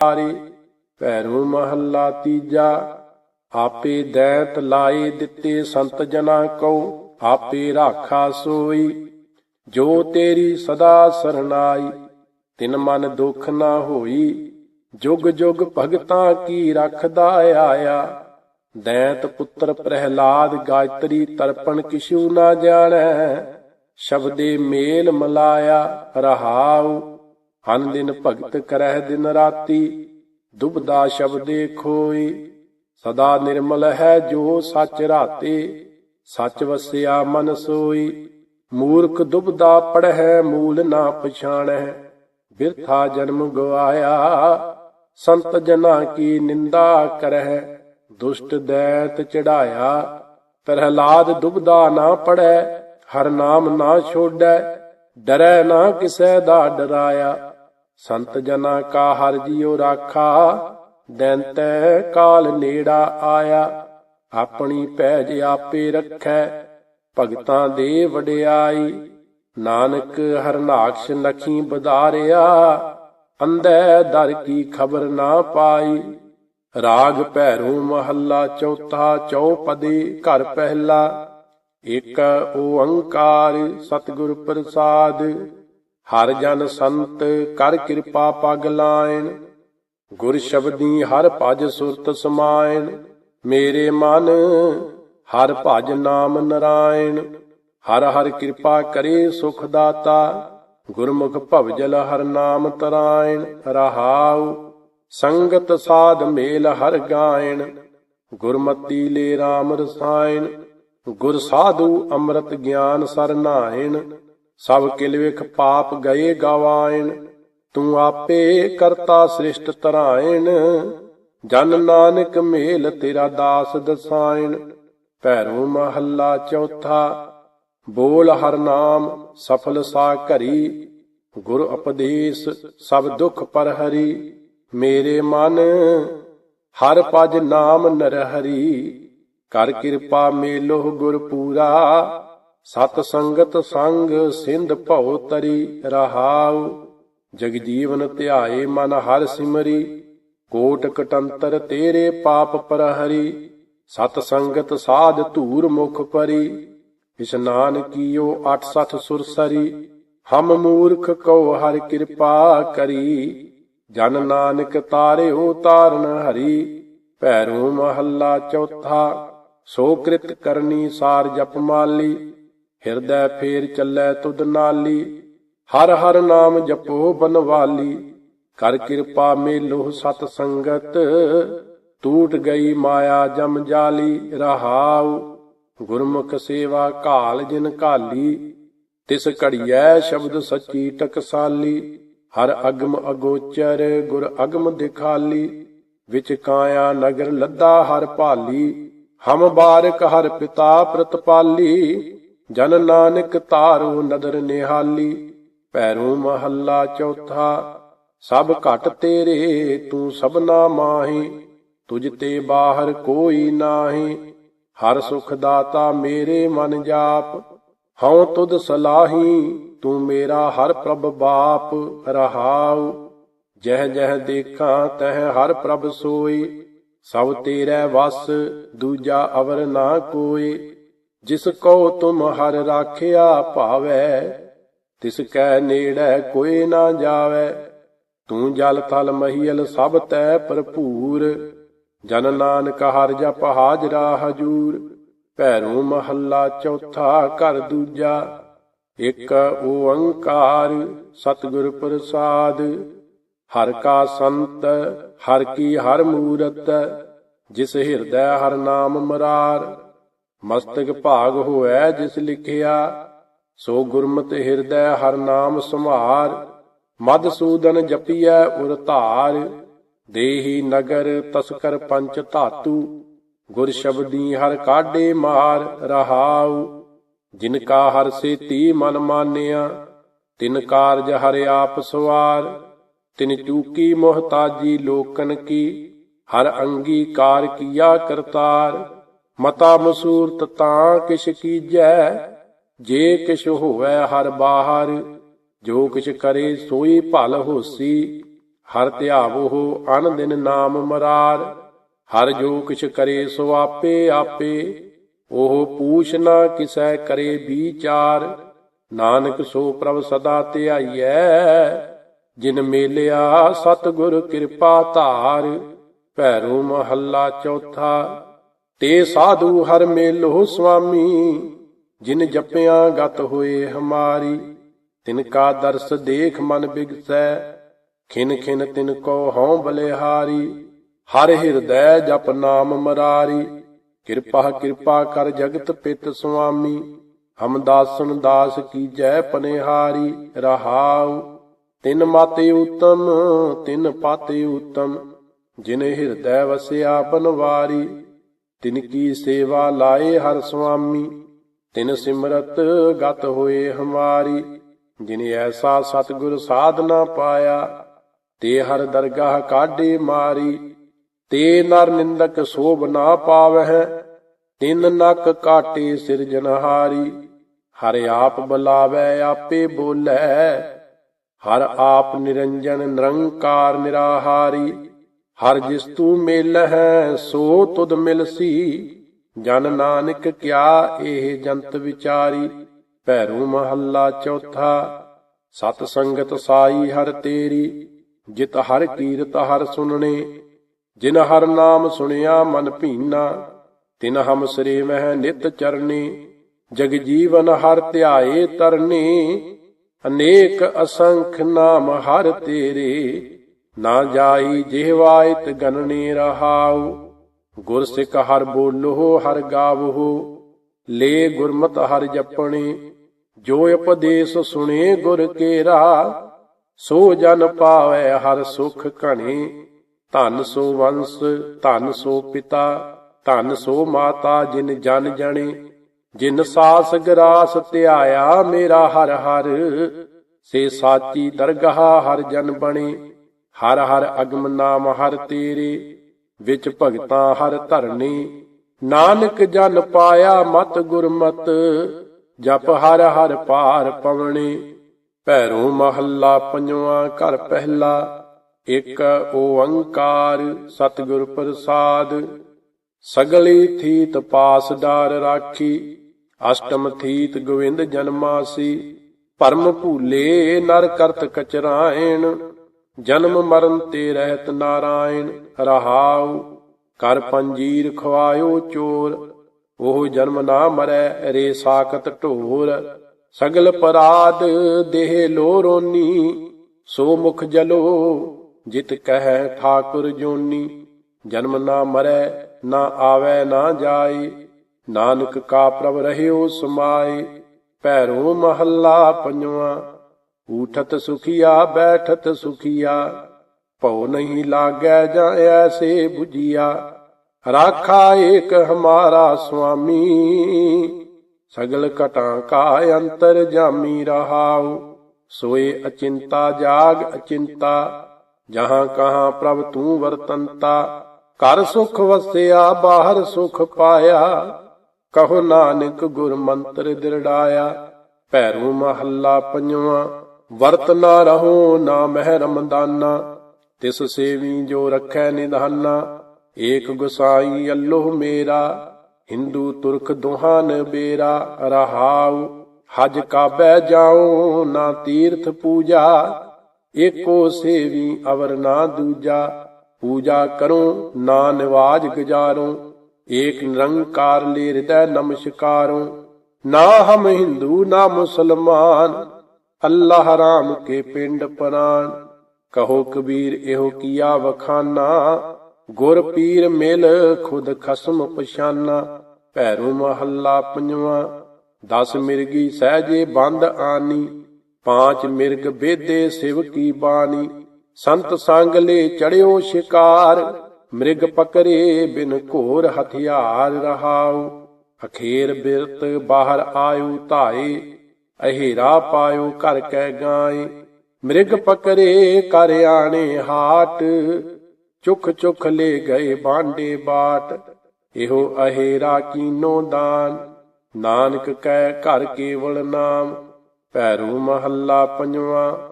ਹਾਰੇ ਭੈਰੋ ਮਹੱਲਾ ਤੀਜਾ, ਆਪੇ ਦੈਂਤ ਲਾਏ ਦਿੱਤੇ ਸੰਤ ਜਨਾ ਕਉ, ਆਪੇ ਰਾਖਾ ਸੋਈ, ਜੋ ਤੇਰੀ ਸਦਾ ਸਰਨਾਈ ਤਿਨ ਮਨ ਦੁਖ ਨਾ ਹੋਈ, ਜੁਗ ਜੁਗ ਭਗਤਾਂ ਕੀ ਰੱਖਦਾ ਆਇਆ, ਦੈਂਤ ਪੁੱਤਰ ਪ੍ਰਹਿਲਾਦ ਗਾਇਤਰੀ ਤਰਪਣ ਕਿਛੂ ਨਾ ਜਾਣੈ, ਸ਼ਬਦੇ ਮੇਲ ਮਲਾਇਆ ਰਹਾਉ ਹਨ ਦਿਨ ਭਗਤ ਕਰਹਿ ਦਿਨ ਰਾਤੀ, ਦੁਬਦਾ ਸ਼ਬਦੇ ਖੋਈ ਸਦਾ ਨਿਰਮਲ ਹੈ ਜੋ ਸੱਚ ਰਾਤੇ, ਸੱਚ ਵਸਿਆ ਮਨ ਸੋਈ ਮੂਰਖ ਦੁਬਦਾ ਪੜਹਿ, ਮੂਲ ਨਾ ਪਛਾਣੈ। ਬਿਰਥਾ ਜਨਮ ਗਵਾਇਆ, ਸੰਤ ਜਨਾ ਕੀ ਨਿੰਦਾ ਕਰਹਿ। ਦੁਸ਼ਟ ਦੈਤ ਚੜਾਇਆ ਪ੍ਰਹਲਾਦ ਦੁਬਦਾ ਨਾ ਪੜੈ ਹਰ ਨਾਮ ਨਾ ਛੋੜੈ ਡਰੈ ਨਾ ਕਿਸੈ ਦਾ ਡਰਾਇਆ। ਸੰਤ ਜਨਾ ਕਾ ਹਰ ਜੀਉ ਰਾਖਾ ਦੈਂਤੈ ਕਾਲ ਨੇੜਾ ਆਇਆ, ਆਪਣੀ ਪੈਜ ਆਪੇ ਰੱਖੈ, ਭਗਤਾਂ ਦੇ ਵਡਿਆਈ, ਨਾਨਕ ਹਰਨਾਕਸ਼ ਨਖੀ ਬਧਾਰਿਆ, ਅੰਧੈ ਦਰ ਕੀ ਖਬਰ ਨਾ ਪਾਈ, ਰਾਗ ਭੈਰੂ ਮਹੱਲਾ ਚੌਥਾ ਚੌਪਦੀ ਘਰ ਪਹਿਲਾ ਇਕ ਓੰਕਾਰ ਸਤਿਗੁਰ ਪ੍ਰਸਾਦ ਹਰ ਜਨ ਸੰਤ ਕਰ ਕਿਰਪਾ ਪਗ ਲਾਇਣ ਗੁਰ ਸ਼ਬਦੀ ਹਰ ਭਜ ਸੁਰਤ ਸਮਾਇਣ ਮੇਰੇ ਮਨ ਹਰ ਭਜ ਨਾਮ ਨਰਾਇਣ। ਹਰ ਹਰ ਕਿਰਪਾ ਕਰੇ ਸੁਖ ਦਾਤਾ। ਗੁਰਮੁਖ ਭਵਜਲ ਹਰ ਨਾਮ ਤਰਾਇਣ। ਰਹਾਉ ਸੰਗਤ ਸਾਧ ਮੇਲ ਹਰ ਗਾਇਣ। ਗੁਰਮਤੀ ਲੈ RAM ਰਸਾਇਣ। ਗੁਰ ਸਾਧੂ ਅੰਮ੍ਰਿਤ ਗਿਆਨ ਸਰਨਾਇਣ ਸਭ ਕਿਲ ਵਿਖ ਪਾਪ ਗਏ ਗਵਾਇਣ, ਤੂੰ ਆਪੇ ਕਰਤਾ ਸ੍ਰਿਸ਼ਟ ਤਰਾਇਣ। ਜਨ ਨਾਨਕ ਮੇਲ ਤੇਰਾ ਦਾਸ ਦਸਾਇਣ, ਭੈਰੋ ਮਹੱਲਾ ਚੌਥਾ। ਬੋਲ ਹਰ ਨਾਮ, ਸਫਲ ਸਾ ਘਰੀ। ਗੁਰ ਉਪਦੇਸ਼, ਸਭ ਦੁਖ ਪਰ ਹਰੀ। ਮੇਰੇ ਮਨ, ਹਰ ਪਜ ਨਾਮ ਨਰ ਹਰੀ ਕਰ ਕਿਰਪਾ ਮੇਲੋ ਗੁਰ ਪੂਰਾ। ਸਤ ਸੰਗਤ ਸੰਗ ਸਿੰਧ ਭਉ ਤਰੀ ਰਹਾਉ, ਜਗ ਜੀਵਨ ਧਿਆਏ ਮਨ ਹਰ ਸਿਮਰੀ, ਕੋਟ ਕਟੰਤਰ ਤੇਰੇ ਪਾਪ ਪ੍ਰਹਰੀ, ਸਤ ਸੰਗਤ ਸਾਧ ਧੂਰ ਮੁਖ ਪਰੀ ਇਸ਼ਨਾਨ ਕੀਓ 86 ਸੁਰਸਰੀ ਹਮ ਮੂਰਖ ਕਉ ਹਰ ਕਿਰਪਾ ਕਰੀ, ਜਨ ਨਾਨਕ ਤਾਰਿਓ ਤਾਰਨ ਹਰੀ, ਭੈਰੋ ਮਹੱਲਾ ਚੌਥਾ, ਸੋ ਕ੍ਰਿਤ ਕਰਨੀ ਸਾਰ ਜਪ ਮਾਲੀ ਹਿਰਦੈ ਫੇਰ ਚੱਲੈ ਤੁਧ ਨਾਲੀ, ਹਰ ਹਰ ਨਾਮ ਜਪੋ ਬਨਵਾਲੀ। ਕਰ ਕਿਰਪਾ ਮੇਲੋ ਸਤ ਸੰਗਤ ਟੂਟ ਗਈ ਮਾਇਆ ਜਮ ਜਾਲੀ, ਰਹਾਉ। ਗੁਰਮੁਖ ਸੇਵਾ ਘਾਲ ਜਿਨ ਘਾਲੀ, ਤਿਸ ਘੜੀਐ ਸ਼ਬਦ ਸੱਚੀ ਟਕਸਾਲੀ। ਹਰ ਅਗਮ ਅਗੋਚਰ, ਗੁਰ ਅਗਮ ਦਿਖਾਲੀ। ਵਿਚ ਕਾਇਆ ਨਗਰ ਲੱਦਾ ਹਰ ਭਾਲੀ, ਹਮ ਬਾਰਕ ਹਰ ਪਿਤਾ ਪ੍ਰਤਪਾਲੀ। ਜਨ ਨਾਨਕ ਤਾਰੂ ਨਦਰ ਨਿਹਾਲੀ ਪੈਰੂ ਮਹੱਲਾ ਚੌਥਾ। ਸਭ ਘਟ ਤੇਰੇ, ਤੂੰ ਸਭਨਾ ਮਾਹੀ, ਤੁਝ ਤੇ ਬਾਹਰ ਕੋਈ ਨਾਹੀ। ਹਰ ਸੁਖ ਦਾਤਾ ਮੇਰੇ ਮਨ ਜਾਪ, ਹਉ ਤੁਧ ਸਲਾਹੀ, ਤੂੰ ਮੇਰਾ ਹਰ ਪ੍ਰਭ ਬਾਪ ਰਹਾਉ। ਜਹ ਜਹ ਦੇਖਾਂ, ਤਹ ਹਰ ਪ੍ਰਭ ਸੋਈ, ਸਭ ਤੇਰੇ ਵਸ, ਦੂਜਾ ਅਵਰ ਨਾ ਕੋਈ। ਜਿਸ ਕੋ ਤੁਮ ਹਰ ਰਾਖਿਆ ਭਾਵੈ, ਤਿਸ ਕੈ ਨੇੜੈ ਕੋਈ ਨਾ ਜਾਵੇ। ਤੂੰ ਜਲ ਥਲ ਮਹੀਲ ਸਭ ਤੈ ਭਰਪੂਰ, ਜਨ ਨਾਨਕ ਹਰ ਜਪ ਹਾਜਰਾ ਹਜੂਰ। ਭੈਰੂ ਮਹੱਲਾ ਚੌਥਾ ਘਰ ਦੂਜਾ, ਇੱਕ ਓੰਕਾਰ ਸਤਿਗੁਰ ਪ੍ਰਸਾਦ। ਹਰ ਕਾ ਸੰਤ, ਹਰ ਕੀ ਹਰ ਮੂਰਤ, ਜਿਸ ਹਿਰਦੈ ਹਰ ਨਾਮ ਮਰਾਰ। ਮਸਤਕ ਭਾਗ ਹੋਐ ਜਿਸ ਲਿਖਿਆ, ਸੋ ਗੁਰਮਤਿ ਹਿਰਦੈ ਹਰ ਨਾਮ ਸੰਭਾਰ ਮਦਸੂਦਨ ਜਪੀਐ ਉਰ ਧਾਰ, ਦੇਹੀ ਨਗਰ ਤਸਕਰ ਪੰਚ ਧਾਤੂ, ਗੁਰ ਸ਼ਬਦੀ ਹਰ ਕਾਢੇ ਮਾਰ ਰਹਾਉ, ਜਿਨ ਕਾ ਹਰ ਸੇਤੀ ਮਨ ਮਾਨਿਆ, ਤਿਨ ਕਾਰਜ ਹਰਿ ਆਪ ਸਵਾਰ, ਤਿਨ ਚੂਕੀ ਮੋਹਤਾਜੀ ਲੋਕਨ ਕੀ, ਹਰ ਅੰਗੀਕਾਰ ਕੀਆ ਕਰਤਾਰ ਮਤਾ ਮਸੂਰਤ ਤਾਂ ਕਿਛ ਕੀਜੈ, ਜੇ ਕਿਛ ਹੋਵੇ ਹਰ ਬਾਹਰ, ਜੋ ਕਿਛ ਕਰੇ ਸੋਈ ਭਲ ਹੋਸੀ, ਹਰ ਧਿਆਵੋ ਅਨ ਦਿਨ ਨਾਮ ਮਰਾਰ, ਹਰ ਜੋ ਕਿਛ ਕਰੇ ਸੋ ਆਪੇ ਆਪੇ, ਉਹ ਪੂਛ ਨਾ ਕਿਸੈ ਕਰੇ ਵਿਚਾਰ ਨਾਨਕ ਸੋ ਪ੍ਰਭ ਸਦਾ ਧਿਆਈਐ, ਜਿਨ ਮੇਲਿਆ ਸਤਿਗੁਰ ਕਿਰਪਾ ਧਾਰ, ਭੈਰੋ ਮਹੱਲਾ ਚੌਥਾ ਤੇ ਸਾਧੂ ਹਰ ਮੇਲੋ ਸੁਆਮੀ, ਜਿਨ ਜਪਿਆ ਗਤ ਹੋਏ ਹਮਾਰੀ। ਤਿਨ ਕਾ ਦਰਸ ਦੇਖ ਮਨ ਬਿਗਸੈ, ਖਿਨ ਖਿਨ ਤਿਨ ਕੋ ਹਉ ਬਲਿਹਾਰੀ। ਹਰ ਹਿਰਦੈ ਜਪ ਨਾਮ ਮਰਾਰੀ, ਕਿਰਪਾ ਕਿਰਪਾ ਕਰ ਜਗਤ ਪਿਤ ਸੁਆਮੀ। ਹਮ ਦਾਸਨ ਦਾਸ ਕੀਜੈ ਪਨਿਹਾਰੀ, ਰਹਾਉ। ਤਿਨ ਮਾਤੇ ਉਤਮ, ਤਿਨ ਪਾਤੇ ਉਤਮ, ਜਿਨ ਹਿਰਦੈ ਵਸਿਆ ਬਨਵਾਰੀ। ਤਿਨ ਕੀ ਸੇਵਾ ਲਾਏ ਹਰ ਸੁਆਮੀ, ਤਿਨ ਸਿਮਰਤ ਗਤ ਹੋਏ ਹਮਾਰੀ, ਜਿਨ ਐਸਾ ਸਤਿਗੁਰ ਸਾਧਨਾ ਪਾਇਆ, ਤੇ ਹਰ ਦਰਗਾਹ ਕਾਢੇ ਮਾਰੀ, ਤੇ ਨਰ ਨਿੰਦਕ ਸੋਭ ਨਾ ਪਾਵਹਿ, ਤਿਨ ਨਕ ਕਾਟੇ ਸਿਰਜਨਹਾਰੀ ਹਰ ਆਪ ਬੁਲਾਵੈ ਆਪੇ ਬੋਲੇ, ਹਰ ਆਪ ਨਿਰੰਜਨ ਨਿਰੰਕਾਰ ਨਿਰਾਹਾਰੀ ਹਰ ਜਿਸ ਤੂੰ ਮਿਲ ਹੈ ਸੋ ਤੁਧ ਮਿਲਸੀ। ਜਨ ਨਾਨਕ ਕਿਆ ਇਹ ਜੰਤ ਵਿਚਾਰੀ? ਭੈਰੂ ਮਹੱਲਾ ਚੌਥਾ। ਸਤ ਸੰਗਤ ਸਾਈ ਹਰ ਤੇਰੀ। ਜਿਤ ਹਰ ਕੀਰਤ ਹਰ ਸੁਨਣੇ। ਜਿਨ ਹਰ ਨਾਮ ਸੁਣਿਆ ਮਨ ਭੀਨਾ। ਤਿਨ ਹਮ ਸਰੇ ਮਹਿ ਨਿਤ ਚਰਨੇ। ਜਗ ਜੀਵਨ ਹਰ ਧਿਆਏ ਤਰਨੇ। ਅਨੇਕ ਅਸੰਖ ਨਾਮ ਹਰ ਤੇਰੇ। ਨਾ ਜਾਈ ਜਿਹਵਾਇਤ ਗਨਨੇ ਰਹਾਉ, ਗੁਰ ਸਿੱਖ ਹਰ ਬੋਲੋ, ਹਰ ਗਾਵੋ, ਲੇ ਗੁਰਮਤ ਹਰ ਜਪਣੇ, ਜੋ ਉਪਦੇਸ਼ ਸੁਣੇ ਗੁਰ ਕੇਰਾ, ਸੋ ਜਨ ਪਾਵੈ ਹਰ ਸੁਖ ਘਣੇ, ਧਨ ਸੋ ਵੰਸ, ਧਨ ਸੋ ਪਿਤਾ, ਧਨ ਸੋ ਮਾਤਾ ਜਿਨ ਜਨ ਜਣੇ, ਜਿਨ ਸਾਸ ਗਰਾਸ ਧਿਆਇਆ ਮੇਰਾ ਹਰ ਹਰ, ਸੇ ਸਾਚੀ ਦਰਗਾਹ ਹਰ ਜਨ ਬਣੇ ਹਰ ਹਰ ਅਗਮ ਨਾਮ ਹਰ ਤੇਰੇ, ਵਿੱਚ ਭਗਤਾਂ ਹਰ ਧਰਨੀ। ਨਾਨਕ ਜਨ ਪਾਇਆ ਮਤ ਗੁਰਮਤ, ਜਪ ਹਰ ਹਰ ਪਾਰ ਪਵਣੇ। ਭੈਰੋ ਮਹੱਲਾ ਪੰਜਵਾਂ ਘਰ ਪਹਿਲਾ, ਇੱਕ ਓੰਕਾਰ ਸਤਿਗੁਰ ਪ੍ਰਸਾਦ। ਸਗਲੀ ਥੀਤ ਪਾਸਦਾਰ ਰਾਖੀ, ਅਸ਼ਟਮ ਥੀਤ ਗੋਵਿੰਦ ਜਨਮਾਸੀ। ਭਰਮ ਭੂਲੇ ਨਰ ਕਰਤ ਕਚਰਾਇਣ ਜਨਮ ਮਰਨ ਤੇ ਰਹਿਤ ਨਾਰਾਇਣ, ਰਹਾਉ ਕਰ ਪੰਜੀਰ ਖਵਾਇਓ ਚੋਰ, ਉਹ ਜਨਮ ਨਾ ਮਰੈ ਰੇ ਸਾਖਤ ਢੋਰ, ਸਗਲ ਪਰਾਦ ਦੇਹ ਲੋਰੋਨੀ, ਸੋ ਮੁਖ ਜਲੋ ਜਿਤ ਕਹਿ ਠਾਕੁਰ ਜੋਨੀ, ਜਨਮ ਨਾ ਮਰੈ, ਨਾ ਆਵੈ, ਨਾ ਜਾਏ, ਨਾਨਕ ਕਾ ਪ੍ਰਭ ਰਹਿਓ ਸਮਾਏ, ਭੈਰੋ ਮਹੱਲਾ ਪੰਜਵਾ ਊਠਤ ਸੁਖੀਆ, ਬੈਠਤ ਸੁਖੀਆ। ਭਉ ਨਹੀਂ ਲਾਗੈ ਜਾਂ ਐਸੇ 부ਜੀਆ ਰਾਖਾ ਏਕ ਹਮਾਰਾ ਸੁਆਮੀ। ਸਗਲ ਘਟਾਂ ਕਾ ਅੰਤਰ ਜਾਮੀ ਰਹਾਉ। ਸੋਏ ਅਚਿੰਤਾ ਜਾਗ ਅਚਿੰਤਾ। ਜਹਾਂ ਕਹਾਂ ਪ੍ਰਭ ਤੂੰ ਵਰਤੰਤਾ। ਘਰ ਸੁਖ ਵਸਿਆ, ਬਾਹਰ ਸੁਖ ਪਾਇਆ। ਕਹੋ ਨਾਨਕ ਗੁਰ ਮੰਤਰ ਦਿਰੜਾਇਆ। ਭੈਰੂ ਮਹੱਲਾ ਪੰਜਵਾਂ। ਵਰਤ ਨਾ ਰਹੋ ਨਾ ਮਹਿ ਰਮਦਾਨਾ ਤਿਸ ਸੇਵੀ ਜੋ ਰਖੈ ਨਿਧਾਨਾ। ਏਕ ਗੁਸਾਈ ਅੱਲੋਹ ਮੇਰਾ, ਹਿੰਦੂ ਤੁਰਕ ਦੁਹਾਨ ਬੇਰਾ। ਰਹਾਉ, ਹਜ ਕਾਬੈ ਜਾਉ ਨਾ ਤੀਰਥ ਪੂਜਾ। ਏਕੋ ਸੇਵੀ ਅਵਰ ਨਾ ਦੂਜਾ। ਪੂਜਾ ਕਰੋ ਨਾ ਨਿਵਾਜ ਗੁਜਾਰੋ। ਏਕ ਨਿਰੰਕਾਰ ਲੈ ਹਿਰਦੈ ਨਮਸਕਾਰੋ। ਨਾ ਹਮ ਹਿੰਦੂ, ਨਾ ਮੁਸਲਮਾਨ। ਅੱਲਾਹ ਰਾਮ ਕੇ ਪਿੰਡ ਪ੍ਰਾਨ ਕਹੋ ਕਬੀਰ, ਇਹੋ ਕੀਆ ਵਖਾਨਾ। ਗੁਰ ਪੀਰ ਮਿਲ ਖੁਦ ਖਸਮ ਪਛਾਨਾ। ਭੈਰੂ ਮਹੱਲਾ ਪੰਜਵਾਂ। ਦਸ ਮਿਰਗੀ ਸਹਜੇ ਬੰਦ ਆਨੀ। ਪਾਂਚ ਮਿਰਗ ਬੇਦੇ ਸਿਵ ਕੀ ਬਾਣੀ ਸੰਤ ਸੰਗ ਲੈ ਚੜਿਓ ਸ਼ਿਕਾਰ। ਮ੍ਰਿਗ ਪਕਰੇ ਬਿਨ ਘੋਰ ਹਥਿਆਰ ਰਹਾਉ। ਅਖੇਰ ਬਿਰਤ ਬਾਹਰ ਆਇਓ ਧਾਏ। ਅਹੇਰਾ ਪਾਇਓ ਘਰ ਕੈ ਗਾਏ। ਮ੍ਰਿਗ ਪਕਰੇ ਕਰ ਆਣੇ ਹਾਟ। ਚੁਖ ਚੁਖ ਲੈ ਗਏ ਬਾਂਡੇ ਬਾਟ। ਇਹੋ ਅਹੇਰਾ ਕੀਨੋ ਦਾਨ। ਨਾਨਕ ਕੈ ਘਰ ਕੇਵਲ ਨਾਮ। ਭੈਰੂ ਮਹੱਲਾ ਪੰਜਵਾਂ।